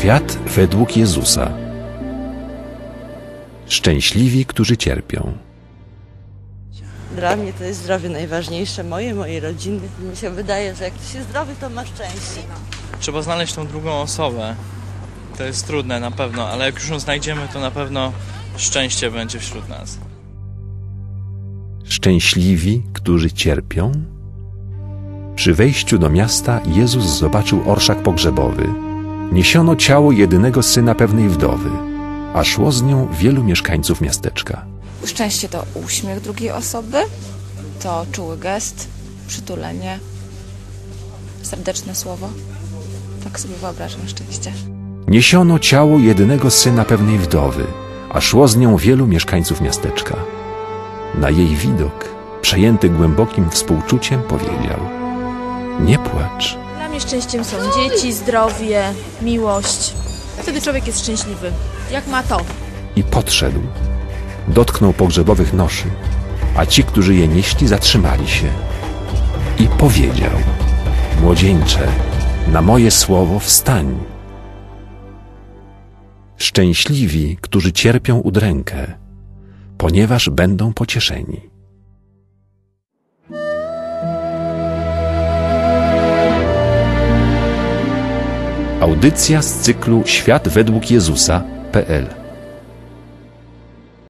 Świat według Jezusa. Szczęśliwi, którzy cierpią. Dla mnie to jest zdrowie najważniejsze, moje, mojej rodziny. Mi się wydaje, że jak ktoś jest zdrowy, to ma szczęście. Trzeba znaleźć tą drugą osobę. To jest trudne na pewno, ale jak już ją znajdziemy, to na pewno szczęście będzie wśród nas. Szczęśliwi, którzy cierpią. Przy wejściu do miasta Jezus zobaczył orszak pogrzebowy. Niesiono ciało jedynego syna pewnej wdowy, a szło z nią wielu mieszkańców miasteczka. Szczęście to uśmiech drugiej osoby, to czuły gest, przytulenie, serdeczne słowo. Tak sobie wyobrażam szczęście. Niesiono ciało jedynego syna pewnej wdowy, a szło z nią wielu mieszkańców miasteczka. Na jej widok, przejęty głębokim współczuciem, powiedział: Nie płacz. Mnie szczęściem są dzieci, zdrowie, miłość. Wtedy człowiek jest szczęśliwy. Jak ma to? I podszedł. Dotknął pogrzebowych noszy, a ci, którzy je nieśli, zatrzymali się. I powiedział: Młodzieńcze, na moje słowo wstań. Szczęśliwi, którzy cierpią udrękę, ponieważ będą pocieszeni. Audycja z cyklu Świat według Jezusa.pl